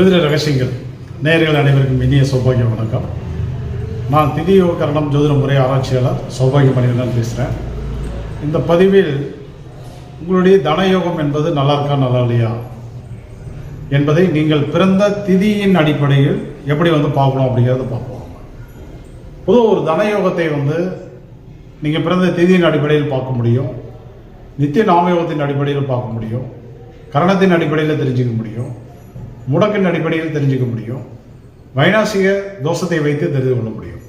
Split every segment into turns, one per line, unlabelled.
ஜோதிட ரகசியங்கள். நேயர்கள் அனைவருக்கும் இனிய சௌபாகிய வணக்கம். நான் திதியோக கரணம் ஜோதிட முறை ஆராய்ச்சியாளர் சௌபாகிய மனிதன் பேசுகிறேன் இந்த பதிவில் உங்களுடைய தனயோகம் என்பது நல்லா இருக்கா நல்லா இல்லையா? என்பதை நீங்கள் பிறந்த திதியின் அடிப்படையில் எப்படி வந்து பார்க்கணும் அப்படிங்கிறத பார்ப்போம். பொதுவாக ஒரு தனயோகத்தை வந்து நீங்கள் பிறந்த திதியின் அடிப்படையில் பார்க்க முடியும். நித்திய நாமயோகத்தின் அடிப்படையில் பார்க்க முடியும். கரணத்தின் அடிப்படையில் தெரிஞ்சுக்க முடியும். முடக்கின் அடிப்படையில் தெரிஞ்சுக்க முடியும். வைனாசிக தோஷத்தை வைத்து தெரிந்து கொள்ள முடியும்.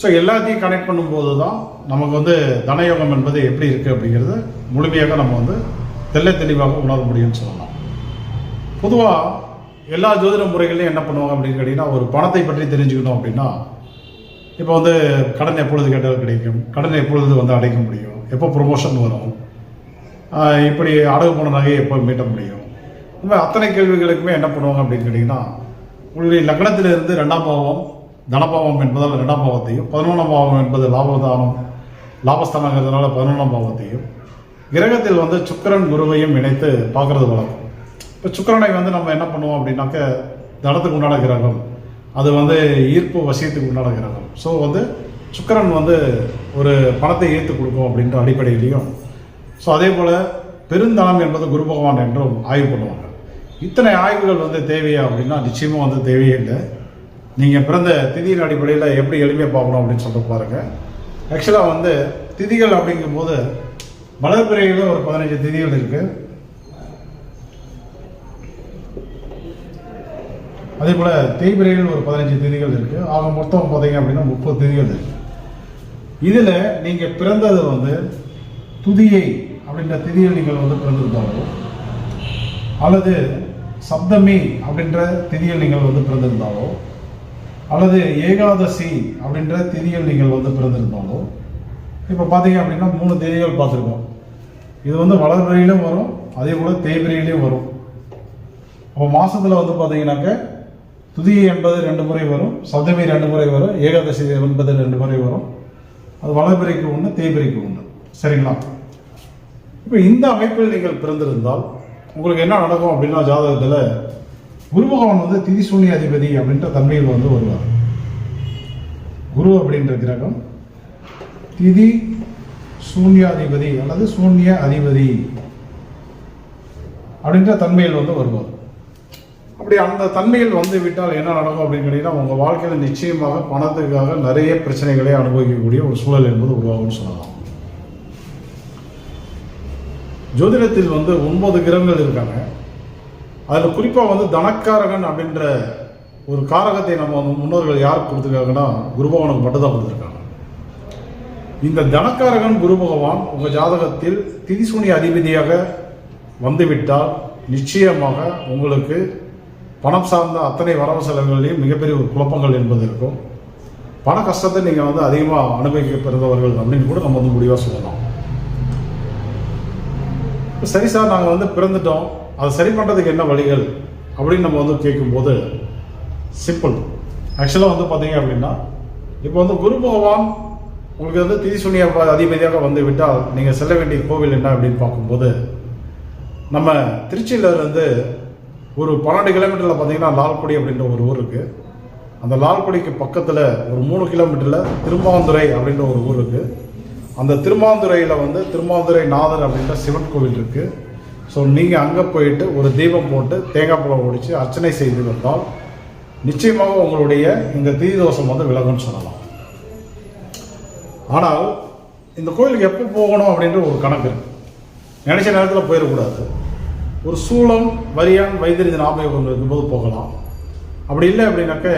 ஸோ எல்லாத்தையும் கனெக்ட் பண்ணும்போது தான் நமக்கு வந்து தனயோகம் என்பது எப்படி இருக்குது அப்படிங்கிறது முழுமையாக நம்ம வந்து தெல்ல தெளிவாக உணர முடியும்னு சொல்லலாம். பொதுவாக எல்லா ஜோதிட முறைகளையும் என்ன பண்ணுவாங்க அப்படின்னு கேட்டிங்கன்னா ஒரு பணத்தை பற்றி தெரிஞ்சுக்கணும் அப்படின்னா இப்போ வந்து கடன் எப்பொழுது கேட்டால் கிடைக்கும் கடன் எப்பொழுது வந்து அடைக்க முடியும் எப்போ ப்ரொமோஷன் வரும் இப்படி அடகு போன நகையை எப்போ மீட்ட முடியும் இந்த மாதிரி அத்தனை கேள்விகளுக்குமே என்ன பண்ணுவாங்க அப்படின்னு கேட்டிங்கன்னா உங்களுடைய லக்னத்திலிருந்து ரெண்டாம் பாவம் தனபாவம் என்பதால் ரெண்டாம் பாவத்தையும் பதினொன்றாம் பாவம் என்பது லாபதானம் லாபஸ்தானங்கிறதுனால பதினொன்றாம் பாவத்தையும் கிரகத்தில் வந்து சுக்கிரன் குருவையும் இணைத்து பார்க்கறது வழக்கம். இப்போ சுக்கரனை வந்து நம்ம என்ன பண்ணுவோம் அப்படின்னாக்க தனத்துக்கு உண்டான கிரகம் அது வந்து ஈர்ப்பு வசியத்துக்கு உண்டான கிரகம். ஸோ வந்து சுக்கரன் வந்து ஒரு பணத்தை ஈர்த்து கொடுக்கும் அப்படின்ற அடிப்படையிலையும் ஸோ அதே போல் பெருந்தனம் என்பது குரு பகவான் என்றும் ஆய்வு பண்ணுவாங்க. இத்தனை ஆய்வுகள் வந்து தேவையா அப்படின்னா நிச்சயமாக வந்து தேவையே இல்லை. நீங்கள் பிறந்த திதியின் அடிப்படையில் எப்படி எளிமையாக பார்க்கணும் அப்படின்னு சொல்லிட்டு பாருங்க. ஆக்சுவலாக வந்து திதிகள் அப்படிங்கும்போது வளர்பிறையில் ஒரு பதினஞ்சு திதிகள் இருக்குது அதே போல் தேய்பிரையில் ஒரு பதினஞ்சு திதிகள் இருக்குது ஆக மொத்தம் பார்த்தீங்க அப்படின்னா முப்பது திதிகள் இருக்குது இதில் நீங்கள் பிறந்தது வந்து துதியை அப்படின்ற திதியில் நீங்கள் வந்து பிறந்திருந்தாலும் அல்லது சப்தமி அப்படின்ற திதியில் நீங்கள் வந்து பிறந்திருந்தாலோ அல்லது ஏகாதசி அப்படின்ற திதியில் நீங்கள் வந்து பிறந்திருந்தாலோ இப்போ பார்த்தீங்க அப்படின்னா மூணு திதிகள் பார்த்துருக்கோம். இது வந்து வளர்பிறையிலும் வரும் அதே போல் தேய்பிரையிலையும் வரும். அப்போ மாதத்தில் வந்து பார்த்தீங்கன்னாக்க துதியை என்பது ரெண்டு முறை வரும் சப்தமி ரெண்டு முறை வரும் ஏகாதசி என்பது ரெண்டு முறை வரும். அது வளர்பிறைக்கு ஒன்று தேய்பிறைக்கு ஒன்று சரிங்களா? இப்போ இந்த அமைப்பில் நீங்கள் பிறந்திருந்தால் உங்களுக்கு என்ன நடக்கும் அப்படின்னா ஜாதகத்தில் குரு பகவான் வந்து திதி சூன்ய அதிபதி அப்படின்ற தன்மையில் வந்து வருவார். குரு அப்படின்ற கிரகம் திதி சூன்யாதிபதி அல்லது சூன்ய அதிபதி அப்படின்ற தன்மையில் வந்து வருவார். அப்படி அந்த தன்மையில் வந்து விட்டால் என்ன நடக்கும் அப்படின்னு கேட்டீங்கன்னா உங்கள் வாழ்க்கையில் நிச்சயமாக பணத்துக்காக நிறைய பிரச்சனைகளை அனுபவிக்கக்கூடிய ஒரு சூழல் என்பது உருவாகும்னு சொல்லலாம். ஜோதிடத்தில் வந்து ஒன்பது கிரகங்கள் இருக்காங்க. அதில் குறிப்பாக வந்து தனக்காரகன் அப்படின்ற ஒரு காரகத்தை நம்ம வந்து முன்னோர்கள் யார் கொடுத்துருக்காங்கன்னா குரு பகவானுக்கு மட்டும்தான் கொடுத்துருக்காங்க. இந்த தனக்காரகன் குரு பகவான் உங்கள் ஜாதகத்தில் திரிசூனி அதிபதியாக வந்துவிட்டால் நிச்சயமாக உங்களுக்கு பணம் சார்ந்த அத்தனை வரவு செலவுகளையும் மிகப்பெரிய ஒரு குழப்பங்கள் என்பது இருக்கும். பண கஷ்டத்தை நீங்கள் வந்து அதிகமாக அனுபவிக்க பிறந்தவர்கள் அப்படின்னு கூட நம்ம வந்து முடிவாக சொல்லலாம். சரி சார் நாங்கள் வந்து பிறந்துட்டோம். அதை சரி பண்ணுறதுக்கு என்ன வழிகள்? அப்படின்னு நம்ம வந்து கேட்கும்போது சிம்பிள் ஆக்சுவலாக வந்து பார்த்தீங்க அப்படின்னா இப்போ வந்து குரு பகவான் உங்களுக்கு வந்து திதிசுனிய அதிபதியாக வந்து விட்டால் நீங்கள் செல்ல வேண்டிய கோவில் என்ன அப்படின்னு பார்க்கும்போது நம்ம திருச்சியிலேருந்து ஒரு பன்னெண்டு கிலோமீட்டரில் பார்த்தீங்கன்னா லால்குடி அப்படின்ற ஒரு ஊர் இருக்குது அந்த லால்குடிக்கு பக்கத்தில் ஒரு மூணு கிலோமீட்டரில் திருமாந்துறை அப்படின்ற ஒரு ஊர் இருக்குது அந்த திருமாந்துறையில் வந்து திருமாந்துரை நாதர் அப்படின்ற சிவன் கோவில் இருக்குது ஸோ நீங்கள் அங்கே போயிட்டு ஒரு தீபம் போட்டு தேங்காய் பழம் ஒடிச்சு அர்ச்சனை செய்து வந்தால் நிச்சயமாக உங்களுடைய இந்த தீ தோஷம் வந்து விலகும்னு சொல்லலாம். ஆனால் இந்த கோயிலுக்கு எப்போ போகணும் அப்படின்ற ஒரு கணக்கு நினச்ச நினைச்ச நேரத்தில் போயிடக்கூடாது. ஒரு சூளம் வரியான் வைத்திருந்த ஞாபகம் இருக்கும்போது போகலாம். அப்படி இல்லை அப்படின்னாக்க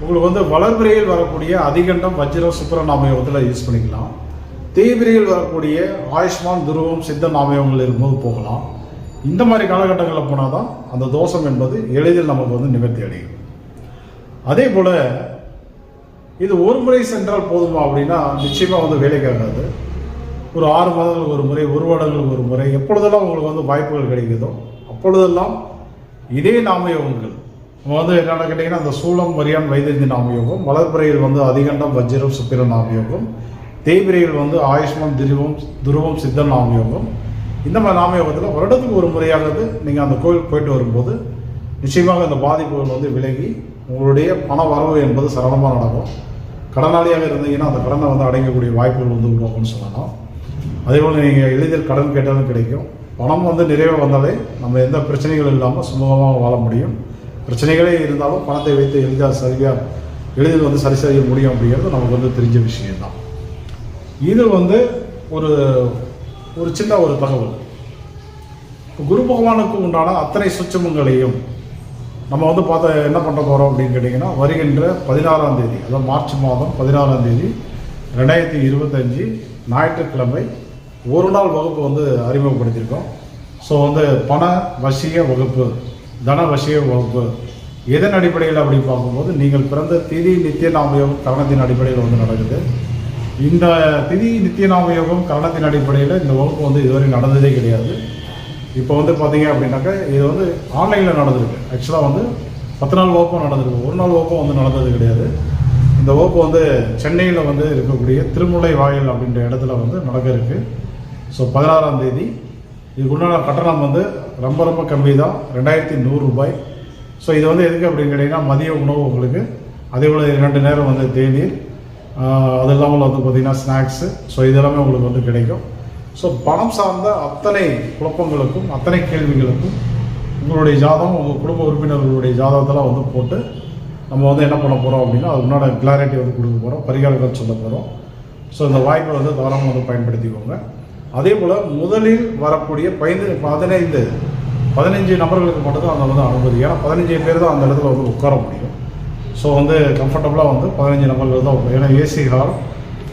உங்களுக்கு வந்து வளர்பிறையில் வரக்கூடிய அதிகண்டம் வஜ்ரம் சுப்பர நாமயோகத்தில் யூஸ் பண்ணிக்கலாம். தேய்பிரையில் வரக்கூடிய ஆயுஷ்மான் துருவம் சித்த நாமயங்கள் இருக்கும்போது போகலாம். இந்த மாதிரி காலகட்டங்களில் போனால் தான் அந்த தோஷம் என்பது எளிதில் நமக்கு வந்து நிவர்த்தி அடையும். அதே போல் இது ஒரு முறை சென்றால் போதுமா அப்படின்னா நிச்சயமாக வந்து வேலைக்காகாது ஒரு ஆறு மாதங்களுக்கு ஒரு முறை ஒரு வருடங்களுக்கு ஒரு முறை எப்பொழுதெல்லாம் உங்களுக்கு வந்து வாய்ப்புகள் கிடைக்குதோ அப்பொழுதெல்லாம் இதே நாமயோகங்கள். நம்ம வந்து என்னென்ன கேட்டிங்கன்னா அந்த சூளம் வரியான் வைத்திருந்த நாமயோகம் வளர்பிறையில் வந்து அதிகண்டம் வஜ்ரம் சுப்பிர நாமயோகம் தேய்பிரையில் வந்து ஆயுஷ்மான் திருவம் துருவம் சித்தன் நாமயோகம். இந்த மாதிரி நாமயோகத்தில் வருடத்துக்கு ஒரு முறையானது நீங்கள் அந்த கோயிலுக்கு போயிட்டு வரும்போது நிச்சயமாக இந்த பாதிப்புகள் வந்து விலகி உங்களுடைய பண வரவு என்பது சரளமாக நடக்கும். கடனாளியாக இருந்தீங்கன்னா அந்த கடனை வந்து அடைக்கக்கூடிய வாய்ப்புகள் வந்து உருவாகும்னு சொல்லலாம். அதேபோல் நீங்கள் எளிதில் கடன் கேட்டாலும் கிடைக்கும். பணம் வந்து நிறைவாக வந்தாலே நம்ம எந்த பிரச்சனைகளும் இல்லாமல் சுமூகமாக வாழ முடியும். பிரச்சனைகளே இருந்தாலும் பணத்தை வைத்து எளிதாக சரியாக எளிதில் வந்து சரி செய்ய முடியும் அப்படிங்கிறது நமக்கு வந்து தெரிஞ்ச விஷயம்தான். இது வந்து ஒரு ஒரு சின்ன ஒரு தகவல். இப்போ குரு பகவானுக்கு உண்டான அத்தனை சுச்சமங்களையும் நம்ம வந்து பார்த்த என்ன பண்ண போகிறோம் அப்படின்னு கேட்டிங்கன்னா வருகின்ற பதினாறாம் தேதி அதாவது மார்ச் மாதம் பதினாறாம் தேதி ரெண்டாயிரத்தி இருபத்தஞ்சி ஞாயிற்றுக்கிழமை ஒரு நாள் வகுப்பு வந்து அறிமுகப்படுத்தியிருக்கோம். ஸோ வந்து பண வசிய வகுப்பு தன வசிய வகுப்பு எதன் அடிப்படையில் அப்படி பார்க்கும்போது நீங்கள் பிறந்த திதி நித்திய நாமயோகம் கவனத்தின் அடிப்படையில் வந்து நடக்குது. இந்த திதி நித்திய நாமயோகம் கரணத்தின் அடிப்படையில் இந்த வகுப்பு வந்து இதுவரை நடந்ததே கிடையாது. இப்போ வந்து பார்த்தீங்க அப்படின்னாக்கா இது வந்து ஆன்லைனில் நடந்திருக்கு. ஆக்சுவலாக வந்து பத்து நாள் வகுப்பும் நடந்திருக்கு. ஒரு நாள் வகுப்பும் வந்து நடந்தது கிடையாது. இந்த வகுப்பு வந்து சென்னையில் வந்து இருக்கக்கூடிய திருமுலை வாயில் அப்படின்ற இடத்துல வந்து நடக்க இருக்கு. ஸோ பதினாறாம் தேதி. இதுக்குண்டான கட்டணம் வந்து ரொம்ப ரொம்ப கம்மி தான் ரெண்டாயிரத்தி நூறு ரூபாய். ஸோ இது வந்து எதுக்கு அப்படின்னு கேட்டிங்கன்னா மதிய உணவு உங்களுக்கு அதே போல் இரண்டு நேரம் வந்து தேநீர் அது இல்லாமல் வந்து பார்த்திங்கன்னா ஸ்நாக்ஸு ஸோ இதெல்லாமே உங்களுக்கு வந்து கிடைக்கும். ஸோ பணம் சார்ந்த அத்தனை குழப்பங்களுக்கும் அத்தனை கேள்விகளுக்கும் உங்களுடைய ஜாதகம் உங்கள் குடும்ப உறுப்பினர்களுடைய ஜாதகத்தெல்லாம் வந்து போட்டு நம்ம வந்து என்ன பண்ண போகிறோம் அப்படின்னா அது உன்னோட கிளாரிட்டி வந்து கொடுக்க போகிறோம் பரிகாரங்கள் சொல்ல போகிறோம் ஸோ இந்த வாய்ப்பை வந்து தாராளமாக வந்து பயன்படுத்திக்கோங்க. அதே போல் முதலில் வரக்கூடிய பதினைந்து பதினைந்து பதினஞ்சு நபர்களுக்கு மட்டும்தான் அந்த வந்து அனுமதி. ஏன்னா பதினஞ்சு பேர் தான் அந்த இடத்துல வந்து உட்கார முடியும். ஸோ வந்து கம்ஃபர்டபுளாக வந்து பதினஞ்சு நபர்கள் தான் உட்காரும். ஏன்னா ஏசி ஹால்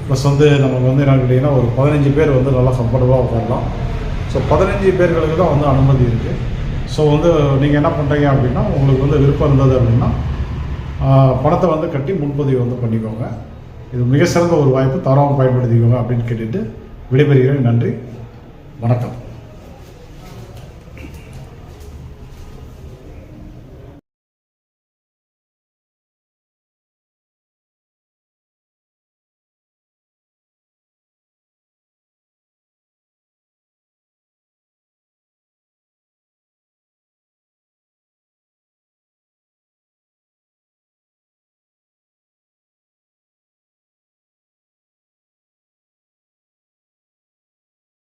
ப்ளஸ் வந்து நமக்கு வந்து என்ன கேட்டிங்கன்னா ஒரு பதினஞ்சு பேர் வந்து நல்லா கம்ஃபர்டபுளாக உட்காரலாம். ஸோ பதினஞ்சு பேர்களுக்கு தான் வந்து அனுமதி இருக்குது ஸோ வந்து நீங்கள் என்ன பண்ணுறீங்க அப்படின்னா உங்களுக்கு வந்து விருப்பம் இருந்தது அப்படின்னா பணத்தை வந்து கட்டி முன்பதிவு வந்து பண்ணிக்கோங்க. இது மிக சிறந்த ஒரு வாய்ப்பு தரமாக பயன்படுத்திக்கோங்க அப்படின்னு கேட்டுட்டு விடைபெறுகிறேன். நன்றி. வணக்கம்.